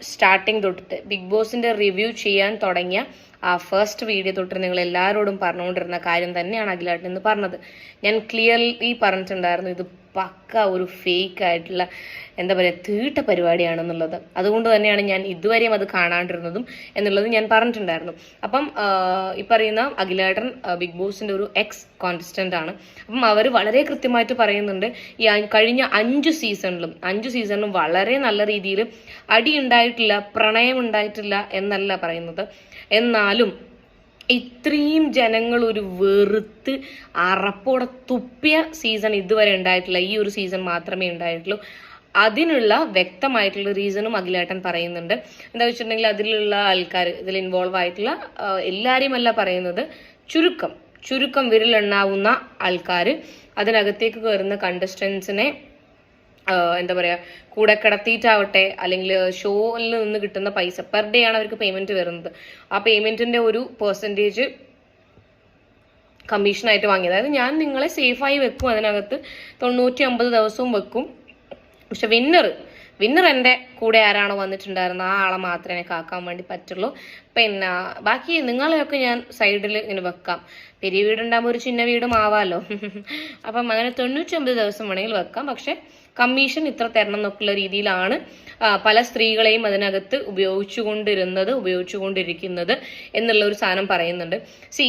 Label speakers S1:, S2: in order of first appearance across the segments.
S1: Starting തൊട്ടിട്ട് big ബോസിന്റെ review ചെയ്യാൻ തുടങ്ങിയ ആ ഫസ്റ്റ് വീഡിയോ തൊട്ട് നിങ്ങൾ എല്ലാവരോടും പറഞ്ഞുകൊണ്ടിരുന്ന കാര്യം തന്നെയാണ് അഖിലാട്ടൻ എന്ന് പറഞ്ഞത്. ഞാൻ ക്ലിയർലി പറഞ്ഞിട്ടുണ്ടായിരുന്നു ഇത് പക്ക ഒരു ഫേക്ക് ആയിട്ടുള്ള എന്താ പറയുക തീട്ട പരിപാടിയാണെന്നുള്ളത്. അതുകൊണ്ട് തന്നെയാണ് ഞാൻ ഇതുവരെയും അത് കാണാണ്ടിരുന്നതും എന്നുള്ളത് ഞാൻ പറഞ്ഞിട്ടുണ്ടായിരുന്നു. അപ്പം ഈ പറയുന്ന അഖിലേട്ടൻ ബിഗ് ബോസിന്റെ ഒരു എക്സ് കോൺസ്റ്റന്റ് ആണ്. അപ്പം അവർ വളരെ കൃത്യമായിട്ട് പറയുന്നുണ്ട് ഈ കഴിഞ്ഞ അഞ്ച് സീസണിലും അഞ്ച് സീസണിലും വളരെ നല്ല രീതിയിൽ അടി ഉണ്ടായിട്ടില്ല പ്രണയം ഉണ്ടായിട്ടില്ല എന്നല്ല പറയുന്നത്. എന്നാലും ഇത്രയും ജനങ്ങൾ ഒരു വെറുത്ത് അറപ്പോടെ തുപ്പിയ സീസൺ ഇതുവരെ ഉണ്ടായിട്ടില്ല. ഈ ഒരു സീസൺ മാത്രമേ ഉണ്ടായിട്ടുള്ളൂ. അതിനുള്ള വ്യക്തമായിട്ടുള്ള റീസണും അഖിലേട്ടൻ പറയുന്നുണ്ട്. എന്താ വെച്ചിട്ടുണ്ടെങ്കിൽ അതിലുള്ള ആൾക്കാർ ഇതിൽ ഇൻവോൾവ് ആയിട്ടുള്ള എല്ലാവരെയും അല്ല പറയുന്നത് ചുരുക്കം ചുരുക്കം വിരലെണ്ണാവുന്ന ആൾക്കാർ അതിനകത്തേക്ക് കയറുന്ന കണ്ടസ്റ്റൻസിനെ എന്താ പറയാ കൂടെ കിടത്തിയിട്ടാവട്ടെ അല്ലെങ്കിൽ ഷോയിൽ നിന്ന് കിട്ടുന്ന പൈസ പെർ ഡേ ആണ് അവർക്ക് പേയ്മെന്റ് വരുന്നത്. ആ പേയ്മെന്റിന്റെ ഒരു പെർസെന്റേജ് കമ്മീഷനായിട്ട് വാങ്ങി അതായത് ഞാൻ നിങ്ങളെ സേഫായി വെക്കും അതിനകത്ത് തൊണ്ണൂറ്റി അമ്പത് ദിവസവും വെക്കും. പക്ഷെ വിന്നർ വിന്നർ എന്റെ കൂടെ ആരാണോ വന്നിട്ടുണ്ടായിരുന്നത് ആ ആളെ മാത്രമേ എനിക്ക് ആക്കാൻ വേണ്ടി പറ്റുള്ളൂ. പിന്നെ ബാക്കി നിങ്ങളെയൊക്കെ ഞാൻ സൈഡിൽ ഇങ്ങനെ വെക്കാം. പെരിയ വീടുണ്ടാകുമ്പോൾ ഒരു ചിന്ന വീടും ആവാമല്ലോ അപ്പം അങ്ങനെ തൊണ്ണൂറ്റൊമ്പത് ദിവസം വേണമെങ്കിൽ വെക്കാം. പക്ഷെ കമ്മീഷൻ ഇത്ര തരണം എന്നൊക്കെയുള്ള രീതിയിലാണ് പല സ്ത്രീകളെയും അതിനകത്ത് ഉപയോഗിച്ചുകൊണ്ടിരുന്നത് ഉപയോഗിച്ചുകൊണ്ടിരിക്കുന്നത് എന്നുള്ള ഒരു സാധനം പറയുന്നുണ്ട്. സി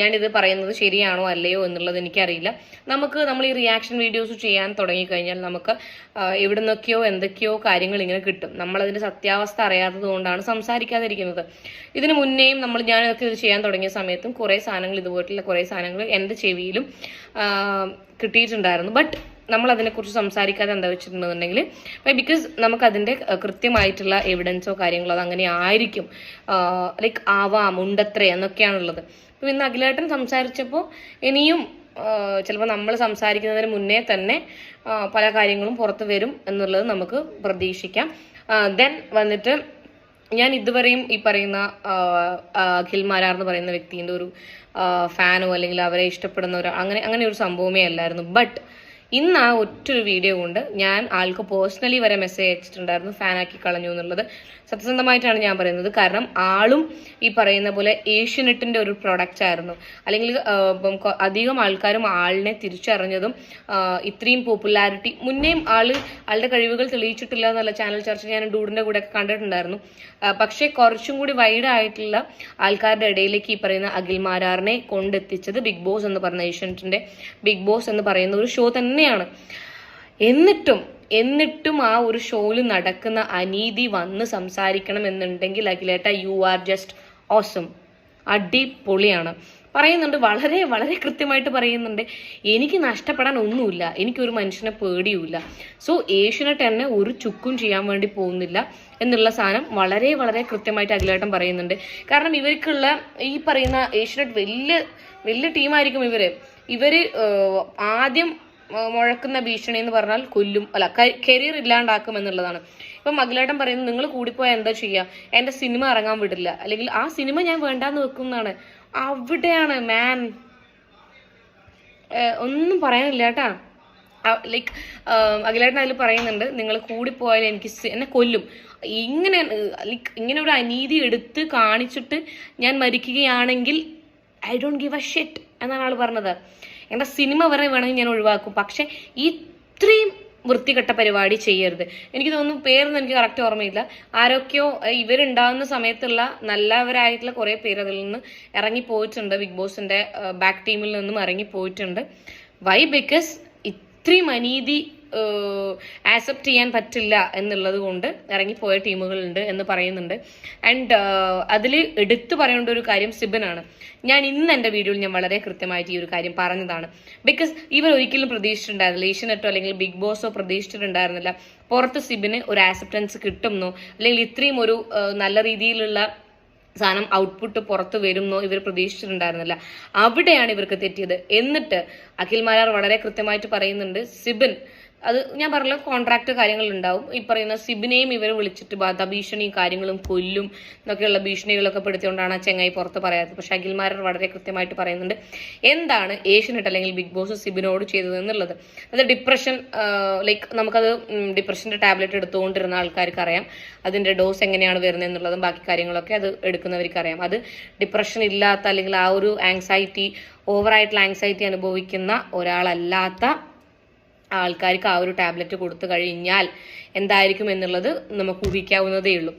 S1: ഞാനിത് പറയുന്നത് ശരിയാണോ അല്ലയോ എന്നുള്ളത് എനിക്കറിയില്ല. നമുക്ക് നമ്മൾ ഈ റിയാക്ഷൻ വീഡിയോസ് ചെയ്യാൻ തുടങ്ങിക്കഴിഞ്ഞാൽ നമുക്ക് എവിടുന്നൊക്കെയോ എന്തൊക്കെയോ കാര്യങ്ങൾ ഇങ്ങനെ കിട്ടും. നമ്മളതിന്റെ സത്യാവസ്ഥ അറിയാത്തത് കൊണ്ടാണ് സംസാരിക്കാതിരിക്കുന്നത്. ഇതിനു മുന്നേയും നമ്മൾ ഞാനൊക്കെ ഇത് ചെയ്യാൻ തുടങ്ങിയ സമയത്തും കുറേ സാധനങ്ങൾ ഇതുപോലുള്ള കുറേ സാധനങ്ങൾ എന്റെ ചെവിയിലും കിട്ടിയിട്ടുണ്ടായിരുന്നു. ബട്ട് നമ്മൾ അതിനെക്കുറിച്ച് സംസാരിക്കാതെ എന്താ വെച്ചിട്ടുണ്ടെന്നുണ്ടെങ്കിൽ ബിക്കോസ് നമുക്കതിന്റെ കൃത്യമായിട്ടുള്ള എവിഡൻസോ കാര്യങ്ങളോ അത് അങ്ങനെ ആയിരിക്കും ലൈക്ക് ആവാം ഉണ്ടത്രേ എന്നൊക്കെയാണുള്ളത്. അപ്പോൾ ഇന്ന് അഖിലേട്ടൻ സംസാരിച്ചപ്പോൾ ഇനിയും ചിലപ്പോൾ നമ്മൾ സംസാരിക്കുന്നതിന് മുന്നേ തന്നെ പല കാര്യങ്ങളും പുറത്തു വരും എന്നുള്ളത് നമുക്ക് പ്രതീക്ഷിക്കാം. ദെൻ വന്നിട്ട് ഞാൻ ഇതുവരെയും ഈ പറയുന്ന അഖിൽ മാരാർ എന്ന് പറയുന്ന വ്യക്തിന്റെ ഒരു ഫാനോ അല്ലെങ്കിൽ അവരെ ഇഷ്ടപ്പെടുന്ന ഒരു അങ്ങനെ അങ്ങനെ ഒരു സംഭവമേ അല്ലായിരുന്നു. ബട്ട് ഇന്ന് ആ ഒറ്റൊരു വീഡിയോ കൊണ്ട് ഞാൻ ആൾക്ക് പേഴ്സണലി വരെ മെസ്സേജ് അയച്ചിട്ടുണ്ടായിരുന്നു. ഫാനാക്കി കളഞ്ഞു എന്നുള്ളത്. സത്യസന്ധമായിട്ടാണ് ഞാൻ പറയുന്നത്. കാരണം ആളും ഈ പറയുന്ന പോലെ ഏഷ്യനെറ്റിന്റെ ഒരു പ്രൊഡക്റ്റ് ആയിരുന്നു. അല്ലെങ്കിൽ അധികം ആൾക്കാരും ആളിനെ തിരിച്ചറിഞ്ഞതും ഇത്രയും പോപ്പുലാരിറ്റി മുന്നേയും ആൾ ആളുടെ കഴിവുകൾ തെളിയിച്ചിട്ടില്ല എന്നുള്ള ചാനൽ ചർച്ച ഞാൻ ഡൂഡിന്റെ കൂടെ ഒക്കെ കണ്ടിട്ടുണ്ടായിരുന്നു. പക്ഷേ കുറച്ചും കൂടി വൈഡ് ആയിട്ടുള്ള ആൾക്കാരുടെ ഇടയിലേക്ക് ഈ പറയുന്ന അഖിൽ മാരാറിനെ കൊണ്ടെത്തിച്ചത് ബിഗ് ബോസ് എന്ന് പറയുന്ന ഏഷ്യനെറ്റിന്റെ ബിഗ് ബോസ് എന്ന് പറയുന്ന ഒരു ഷോ തന്നെയാണ്. എന്നിട്ടും എന്നിട്ടും ആ ഒരു ഷോയിൽ നടക്കുന്ന അനീതി വന്ന് സംസാരിക്കണം എന്നുണ്ടെങ്കിൽ അഖിലേട്ട യു ആർ ജസ്റ്റ് ഓസം അടിപൊളിയാണ്. പറയുന്നുണ്ട് വളരെ വളരെ കൃത്യമായിട്ട് പറയുന്നുണ്ട് എനിക്ക് നഷ്ടപ്പെടാൻ ഒന്നുമില്ല എനിക്കൊരു മനുഷ്യനെ പേടിയുമില്ല. സോ ഏഷ്യനെട്ട് എന്നെ ഒരു ചുക്കും ചെയ്യാൻ വേണ്ടി പോകുന്നില്ല എന്നുള്ള സാധനം വളരെ വളരെ കൃത്യമായിട്ട് അഖിലേട്ടൻ പറയുന്നുണ്ട്. കാരണം ഇവർക്കുള്ള ഈ പറയുന്ന ഏഷ്യനെട്ട് വലിയ വലിയ ടീമായിരിക്കും ഇവർ. ഇവർ ആദ്യം മുഴക്കുന്ന ഭീഷണി എന്ന് പറഞ്ഞാൽ കൊല്ലും. അല്ല കരിയർ ഇല്ലാണ്ടാക്കും എന്നുള്ളതാണ്. ഇപ്പം മകളേട്ടൻ പറയുന്നത് നിങ്ങൾ കൂടിപ്പോയാൽ എന്താ ചെയ്യുക എന്റെ സിനിമ ഇറങ്ങാൻ വിടില്ല. അല്ലെങ്കിൽ ആ സിനിമ ഞാൻ വേണ്ടാന്ന് വെക്കുന്നതാണ്. അവിടെയാണ് മാൻ ഒന്നും പറയാനില്ല കേട്ടാ. ലൈക്ക് അഖിലേട്ടൻ അതിൽ പറയുന്നുണ്ട് നിങ്ങൾ കൂടിപ്പോയാൽ എനിക്ക് എന്നെ കൊല്ലും. ഇങ്ങനെ ലൈക്ക് ഇങ്ങനെ ഒരു അനീതി എടുത്ത് കാണിച്ചിട്ട് ഞാൻ മരിക്കുകയാണെങ്കിൽ I don't give a shit എന്നാണ് ആൾ പറഞ്ഞത്. എന്റെ സിനിമ വരെ വേണമെങ്കിൽ ഞാൻ ഒഴിവാക്കും. പക്ഷെ ഇത്രയും വൃത്തികെട്ട പരിപാടി ചെയ്യരുത്. എനിക്ക് തോന്നുന്നു പേരൊന്നും എനിക്ക് കറക്റ്റ് ഓർമ്മയില്ല. ആരൊക്കെയോ ഇവരുണ്ടാകുന്ന സമയത്തുള്ള നല്ലവരായിട്ടുള്ള കുറേ പേര് അതിൽ നിന്ന് ഇറങ്ങി പോയിട്ടുണ്ട് ബിഗ് ബോസിന്റെ ബാക്ക് ടീമിൽ നിന്നും ഇറങ്ങി പോയിട്ടുണ്ട് വൈ ബിക്കസ് ഇത്രയും അനീതി ആക്സെപ്റ്റ് ചെയ്യാൻ പറ്റില്ല എന്നുള്ളത് കൊണ്ട് ഇറങ്ങിപ്പോയ ടീമുകളുണ്ട് എന്ന് പറയുന്നുണ്ട്. ആൻഡ് അതിൽ എടുത്തു പറയേണ്ട ഒരു കാര്യം സിബനാണ്. ഞാൻ ഇന്ന് എന്റെ വീഡിയോയിൽ ഞാൻ വളരെ കൃത്യമായിട്ട് ഈ ഒരു കാര്യം പറഞ്ഞതാണ്. ബിക്കോസ് ഇവർ ഒരിക്കലും പ്രതീക്ഷിച്ചിട്ടുണ്ടായിരുന്നില്ല. ഏഷ്യനെറ്റോ അല്ലെങ്കിൽ ബിഗ് ബോസോ പ്രതീക്ഷിച്ചിട്ടുണ്ടായിരുന്നില്ല. പുറത്ത് സിബിന് ഒരു ആക്സെപ്റ്റൻസ് കിട്ടുമെന്നോ അല്ലെങ്കിൽ ഇത്രയും ഒരു നല്ല രീതിയിലുള്ള സാധനം ഔട്ട്പുട്ട് പുറത്ത് വരുമെന്നോ ഇവർ പ്രതീക്ഷിച്ചിട്ടുണ്ടായിരുന്നില്ല. അവിടെയാണ് ഇവർക്ക് തെറ്റിയത്. എന്നിട്ട് അഖിൽ മാരാർ വളരെ കൃത്യമായിട്ട് പറയുന്നുണ്ട് സിബിൻ അത് ഞാൻ പറഞ്ഞ കോൺട്രാക്ട് കാര്യങ്ങൾ ഉണ്ടാവും ഈ പറയുന്ന സിബിനെയും ഇവരെ വിളിച്ചിട്ട് വധഭീഷണിയും കാര്യങ്ങളും കൊല്ലും എന്നൊക്കെയുള്ള ഭീഷണികളൊക്കെ പെടുത്തിയോണ്ടാണ് ആ ചെങ്ങായി പുറത്ത് പറയാത്തത്. പക്ഷെ അഖിൽമാരർ വളരെ കൃത്യമായിട്ട് പറയുന്നുണ്ട് എന്താണ് ഏഷ്യനെട്ട് അല്ലെങ്കിൽ ബിഗ് ബോസ് സിബിനോട് ചെയ്തത് എന്നുള്ളത്? അത് ഡിപ്രഷൻ ലൈക്ക് നമുക്കത് ഡിപ്രഷന്റെ ടാബ്ലറ്റ് എടുത്തുകൊണ്ടിരുന്ന ആൾക്കാർക്ക് അറിയാം. അതിന്റെ ഡോസ് എങ്ങനെയാണ് വരുന്നത് എന്നുള്ളതും ബാക്കി കാര്യങ്ങളൊക്കെ അത് എടുക്കുന്നവർക്ക് അറിയാം. അത് ഡിപ്രഷൻ ഇല്ലാത്ത അല്ലെങ്കിൽ ആ ഒരു ആങ്സൈറ്റി ഓവറായിട്ടുള്ള ആങ്സൈറ്റി അനുഭവിക്കുന്ന ഒരാളല്ലാത്ത ആൾക്കാർക്ക് ആ ഒരു ടാബ്ലറ്റ് കൊടുത്തു കഴിഞ്ഞാൽ എന്തായിരിക്കും എന്നുള്ളത് നമുക്ക് ഊഹിക്കാവുന്നതേ ഉള്ളൂ.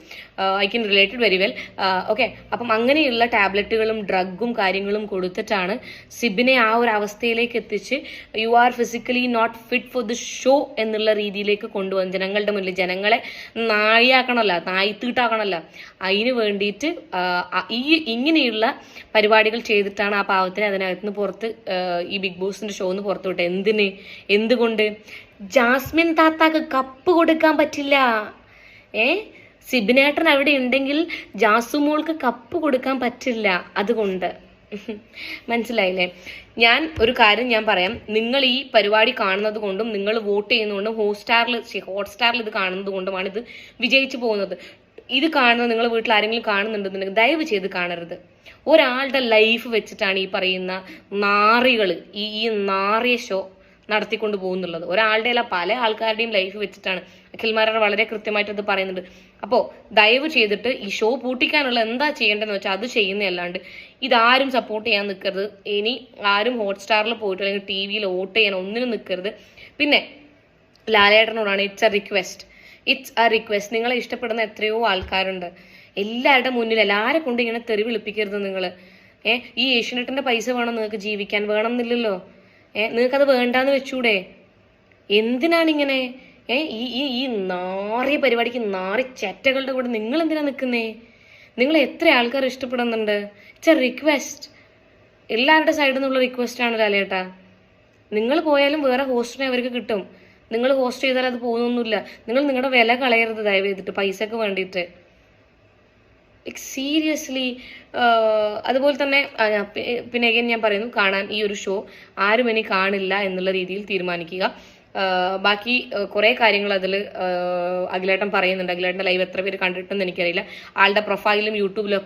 S1: I can related very well okay അപ്പം അങ്ങനെയുള്ള ടാബ്ലറ്റുകളും ഡ്രഗും കാര്യങ്ങളും കൊടുത്തിട്ടാണ് സിബിനെ ആ ഒരു അവസ്ഥയിലേക്ക് എത്തിച്ച് you are physically not fit for the show എന്നുള്ള രീതിയിലേക്ക് കൊണ്ടുവന്ന് ജനങ്ങളുടെ മുന്നിൽ ജനങ്ങളെ നായിയാക്കണമല്ല നായിത്തീട്ടാക്കണമല്ല. അതിന് വേണ്ടിയിട്ട് ഈ ഇങ്ങനെയുള്ള പരിപാടികൾ ചെയ്തിട്ടാണ് ആ പാവത്തിനെ അതിനകത്ത് നിന്ന് പുറത്ത് ഈ ബിഗ് ബോസിന്റെ ഷോന്ന് പുറത്തു വിട്ടത് എന്തിന്? എന്തുകൊണ്ട്? ജാസ്മിൻ താത്താക്ക് കപ്പ് കൊടുക്കാൻ പറ്റില്ല. ഏ? സിബിനേട്ടൻ അവിടെ ഉണ്ടെങ്കിൽ ജാസുമോൾക്ക് കപ്പ് കൊടുക്കാൻ പറ്റില്ല അതുകൊണ്ട്. മനസ്സിലായില്ലേ? ഞാൻ ഒരു കാര്യം ഞാൻ പറയാം. നിങ്ങൾ ഈ പരിപാടി കാണുന്നത് കൊണ്ടും നിങ്ങൾ വോട്ട് ചെയ്യുന്നതുകൊണ്ടും ഹോട്ട്സ്റ്റാറിൽ ഹോട്ട്സ്റ്റാറിൽ ഇത് കാണുന്നത് കൊണ്ടുമാണ് ഇത് വിജയിച്ചു പോകുന്നത്. ഇത് കാണുന്നത് നിങ്ങൾ വീട്ടിൽ ആരെങ്കിലും കാണുന്നുണ്ടെന്നുണ്ടെങ്കിൽ ദയവ് ചെയ്ത് കാണരുത്. ഒരാളുടെ ലൈഫ് വെച്ചിട്ടാണ് ഈ പറയുന്ന നാറികൾ ഈ നാറിയ ഷോ. നടത്തിക്കൊണ്ട് പോകുന്നുള്ളത്. ഒരാളുടെ അല്ല പല ആൾക്കാരുടെയും ലൈഫ് വെച്ചിട്ടാണ്. അഖിൽമാരർ വളരെ കൃത്യമായിട്ട് അത് പറയുന്നുണ്ട്. അപ്പോൾ ദയവ് ചെയ്തിട്ട് ഈ ഷോ പൂട്ടിക്കാനുള്ള എന്താ ചെയ്യേണ്ടതെന്ന് വെച്ചാൽ അത് ചെയ്യുന്നതല്ലാണ്ട് ഇതാരും സപ്പോർട്ട് ചെയ്യാൻ നിൽക്കരുത് ഇനി ആരും ഹോട്ട്സ്റ്റാറിൽ പോയിട്ട് അല്ലെങ്കിൽ ടി വിയിൽ വോട്ട് ചെയ്യാൻ ഒന്നിനും നിൽക്കരുത് പിന്നെ ലാലേട്ടനോടാണ് it's a request it's a request നിങ്ങളെ ഇഷ്ടപ്പെടുന്ന എത്രയോ ആൾക്കാരുണ്ട്. എല്ലാവരുടെ മുന്നിൽ എല്ലാവരെ കൊണ്ട് ഇങ്ങനെ തെറി വിളിപ്പിക്കരുത് നിങ്ങൾ ഏഹ് ഈ ഏഷ്യനെറ്റിന്റെ പൈസ വേണം നിങ്ങൾക്ക് ജീവിക്കാൻ വേണം എന്നില്ലല്ലോ. ഏ നിങ്ങൾക്കത് വേണ്ടാന്ന് വെച്ചൂടെ? എന്തിനാണ് ഇങ്ങനെ ഏ ഈ ഈ ഈ നാറിയ പരിപാടിക്ക് നാറി ചറ്റകളുടെ കൂടെ നിങ്ങൾ എന്തിനാ നിൽക്കുന്നേ നിങ്ങൾ എത്ര ആൾക്കാർ ഇഷ്ടപ്പെടുന്നുണ്ട്? ഇറ്റ്സ് എ റിക്വസ്റ്റ് എല്ലാവരുടെ സൈഡിൽ നിന്നുള്ള റിക്വസ്റ്റ് ആണ് ലാലേട്ടാ. നിങ്ങൾ പോയാലും വേറെ ഹോസ്റ്റിനെ അവർക്ക് കിട്ടും. നിങ്ങൾ ഹോസ്റ്റ് ചെയ്താൽ അത് പോകുന്നൊന്നുമില്ല. നിങ്ങൾ നിങ്ങളുടെ വില കളയരുത് ദയവ് ചെയ്തിട്ട് പൈസക്ക് വേണ്ടിയിട്ട്. ലൈക്ക് സീരിയസ്ലി അതുപോലെ തന്നെ പിന്നെ അഗൈൻ ഞാൻ പറയുന്നു കാണാൻ ഈ ഒരു ഷോ ആരും ഇനി കാണില്ല എന്നുള്ള രീതിയിൽ തീരുമാനിക്കുക. ബാക്കി കുറേ കാര്യങ്ങൾ അതിൽ അഖിലേട്ടൻ പറയുന്നുണ്ട്. അഖിലേട്ടന്റെ ലൈവ് എത്ര പേര് കണ്ടിട്ടുണ്ടെന്ന് എനിക്കറിയില്ല. ആളുടെ പ്രൊഫൈലും യൂട്യൂബിലും